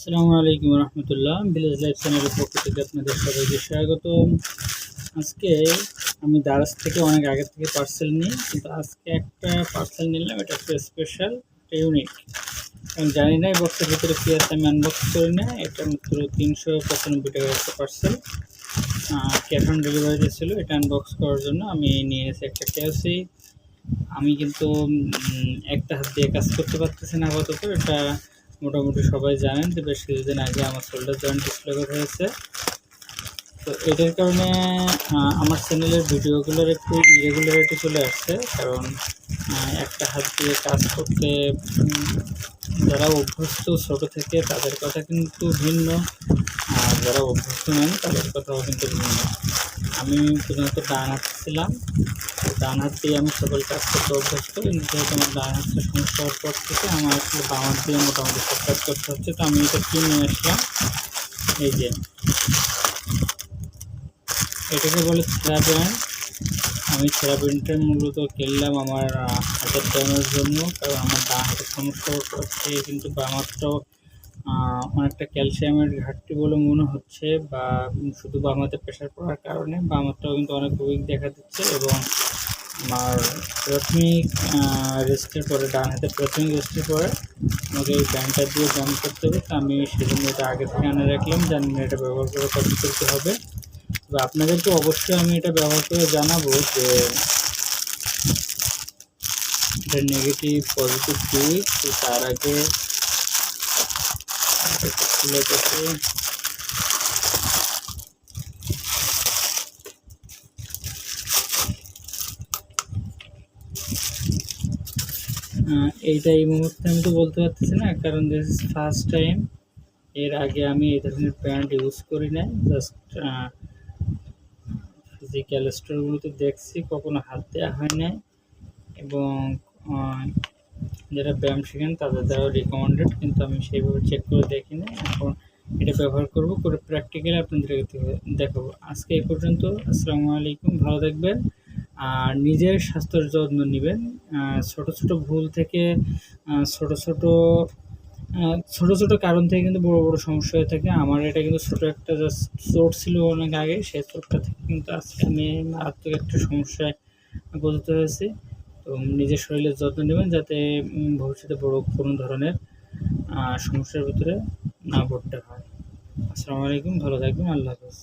আসসালামু আলাইকুম রহমতুল্লাহ village life চ্যানেলের পক্ষ থেকে আপনাদের সবাইকে স্বাগত আজকে আমি দারাজ থেকে অনেক আগে থেকে পার্সেল নিই, কিন্তু আজকে একটা পার্সেল নিলাম, এটা একটা স্পেশাল একটা ইউনিক আমি জানি না এই বক্সের ভিতরে কী আছে, আমি আনবক্স করি না, এটা মাত্র তিনশো পঁচানব্বই টাকার একটা পার্সেল ক্যাশ অন ডেলিভারিতে ছিল, এটা আনবক্স করার জন্য আমি নিয়ে এসেছি একটা ক্যাসি আমি কিন্তু একটা হাত দিয়ে কাজ করতে পারতেছি না আপাতত, এটা মোটামুটি সবাই জানেন যে বেশ কিছুদিন আগে আমার শোল্ডার জয়েন্ট ডিসলোকেট হয়েছে। তো এটার কারণে আমার চ্যানেলের ভিডিওগুলোর একটু ইরেগুলারিটি চলে আসছে, কারণ একটা হাত দিয়ে কাজ করতে যারা অভ্যস্ত ছোটো থেকে তাদের কথা কিন্তু ভিন্ন, আর যারা অভ্যস্ত নন তাদের কথাও কিন্তু ভিন্ন। আমি প্রধানত ডান হাত ছিলাম। ডান হাত দিয়ে আমি সকল কাজ করতে অভ্যস্ত, কিন্তু যেহেতু আমার ডান হাতটা সমস্যা হওয়ার পর থেকে আমার আসলে বাম হাত দিয়ে মোটামুটি সব কাজ করতে হচ্ছে, তো আমি এটা কিনে আসলাম। এই যে, এটাকে বলে থেরাপিন আমি থেরাপিনটা মূলত কিনলাম আমার হাতের ব্যায়ামের জন্য, কারণ আমার ডান হাতের সমস্যা হচ্ছে কিন্তু বাম হাতটাও অনেকটা ক্যালসিয়ামের ঘাটতি বলে মনে হচ্ছে, বা শুধু বাম হাতে প্রেশার পড়ার কারণে বাম হাতটাও কিন্তু অনেক উইক দেখা দিচ্ছে, এবং আমার প্রাথমিক রেস্টের পরে, ডান হাতে প্রাথমিক রেস্টের পরে, আমাকে এই ব্যান্ডটা দিয়ে ব্যায়াম করতে হবে। তো আমি সেজন্য এটা আগে থেকে আনে রাখলাম, জানি না এটা ব্যবহার করে কত করতে হবে। আপনাদেরকে অবশ্যই আমি এটা ব্যবহার করে জানাব যে এটা নেগেটিভ পজিটিভ দিক তো তার আগে এইটা এই মুহূর্তে আমি তো বলতে পারতেছি না, কারণ দিস ফার্স্ট টাইম এর আগে আমি এই ধরনের প্যান্ট ইউজ করি না জাস্ট ফিজিক্যাল স্টোরগুলোতে দেখছি কখনো হাত দেওয়া হয় না এবং যারা ব্যায়াম শেখেন তাদের দ্বারা রিকমেন্ডেড কিন্তু আমি সেইভাবে চেক করে দেখি না এখন এটা ব্যবহার করব, করে প্র্যাকটিক্যালি আপনাদেরকে দেখাবো। আজকে এই পর্যন্ত, আসসালামু আলাইকুম, ভালো থাকবেন। আর নিজের স্বাস্থ্যের যত্ন নেবেন। ছোট ছোট ভুল থেকে ছোট ছোট ছোট ছোট কারণ থেকে কিন্তু বড় বড় সমস্যা হয়ে থাকে। আমার এটা কিন্তু ছোট একটা জাস্ট চোট ছিল অনেক আগে সেই চোটটা থেকে কিন্তু আজকে আমি মারাত্মক একটা সমস্যায় পতিত হয়েছি। তো নিজের শরীরের যত্ন নেবেন যাতে ভবিষ্যতে বড় কোনো ধরনের সমস্যার ভিতরে না পড়তে হয়। আসসালামু আলাইকুম, ভালো থাকবেন, আল্লাহ হাফেজ।